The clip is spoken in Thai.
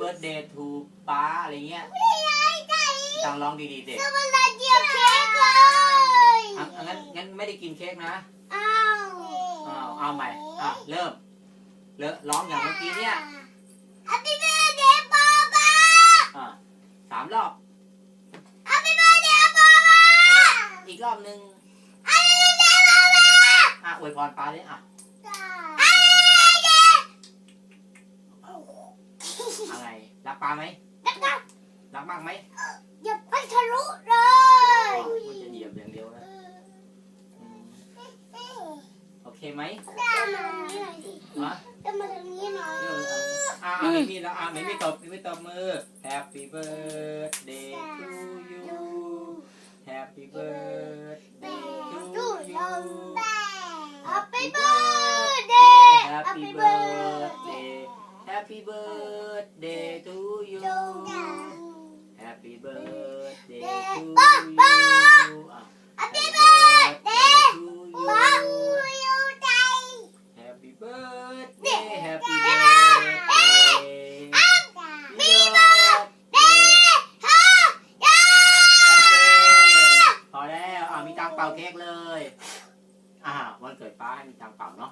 บิร์ดเดย์ทูป้าอะไรเงี้ยไม่ไต้องร้องดีๆเด็กสมันละเดียวเค้กเลยงั้นงั้นไม่ได้กินเค้กนะอ้าวอ้าวเอาใหม่อะเริ่มเริ่มร้องอย่างเมื่อกี้เนี่ยอัปปี้เบอร์เดย์ป้าป้าสามรอบอัปปี้เบอร์เดย์ป้าป้าอีกรอบหนึ่งอัปปี้เบอร์เดย์ป้าป้าอะอวยพรป้าเลยอะ อะไร รักป้าไหมแล้วก็รักมากไหมอย่าไปทะลุเลอ๋ยอมันจะเหยียบอย่างเดียวนะอืมโอเคไหมได้มาทางนี้หน่อยดิฮะได้มาทางนี้หน่อยเริ่มเอาอะอะไม่มีแล้วอะไม่มีตบไม่มีตบมือ Happy birthday to you Happy birthday to you Happy birthday Happy birthday Happy birthday to you Happy birthday to you อ่ะ Happy birthday to ป๊า you อยู่ใจ Happy birthday Happy Happy birthday Happy birthday ฮ่าย่า พอแล้วอ่ะมีตังเป่าเค้กเลย อ่าวันเกิดป้าให้มีตังเป่าเนาะ